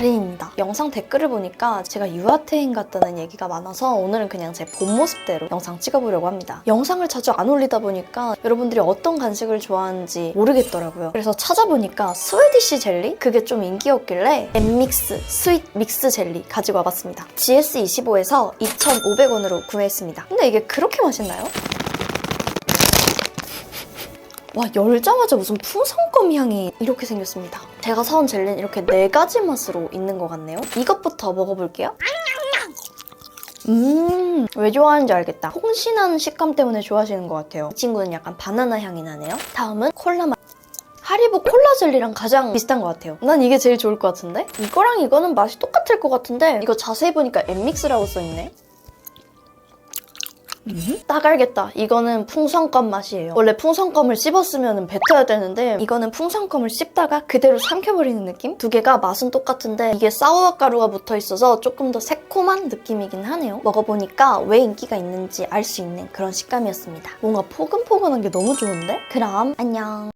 달인입니다. 영상 댓글을 보니까 제가 유아태인 같다는 얘기가 많아서 오늘은 그냥 제 본 모습대로 영상 찍어보려고 합니다. 영상을 자주 안 올리다 보니까 여러분들이 어떤 간식을 좋아하는지 모르겠더라고요. 그래서 찾아보니까 스웨디시 젤리? 그게 좀 인기였길래 엠믹스 스윗 믹스 젤리 가지고 와봤습니다. GS25에서 2,500원으로 구매했습니다. 근데 이게 그렇게 맛있나요? 와 열자마자 무슨 풍선껌 향이 이렇게 생겼습니다. 제가 사온 젤리는 이렇게 네 가지 맛으로 있는 것 같네요. 이것부터 먹어볼게요. 음, 왜 좋아하는지 알겠다. 폭신한 식감 때문에 좋아하시는 것 같아요. 이 친구는 약간 바나나 향이 나네요. 다음은 콜라 맛. 하리보 콜라 젤리랑 가장 비슷한 것 같아요. 난 이게 제일 좋을 것 같은데? 이거랑 이거는 맛이 똑같을 것 같은데 이거 자세히 보니까 엠믹스라고 써있네. 딱 알겠다. 이거는 풍선껌 맛이에요. 원래 풍선껌을 씹었으면 뱉어야 되는데 이거는 풍선껌을 씹다가 그대로 삼켜버리는 느낌? 두 개가 맛은 똑같은데 이게 사워 가루가 붙어 있어서 조금 더 새콤한 느낌이긴 하네요. 먹어보니까 왜 인기가 있는지 알 수 있는 그런 식감이었습니다. 뭔가 포근포근한 게 너무 좋은데? 그럼 안녕.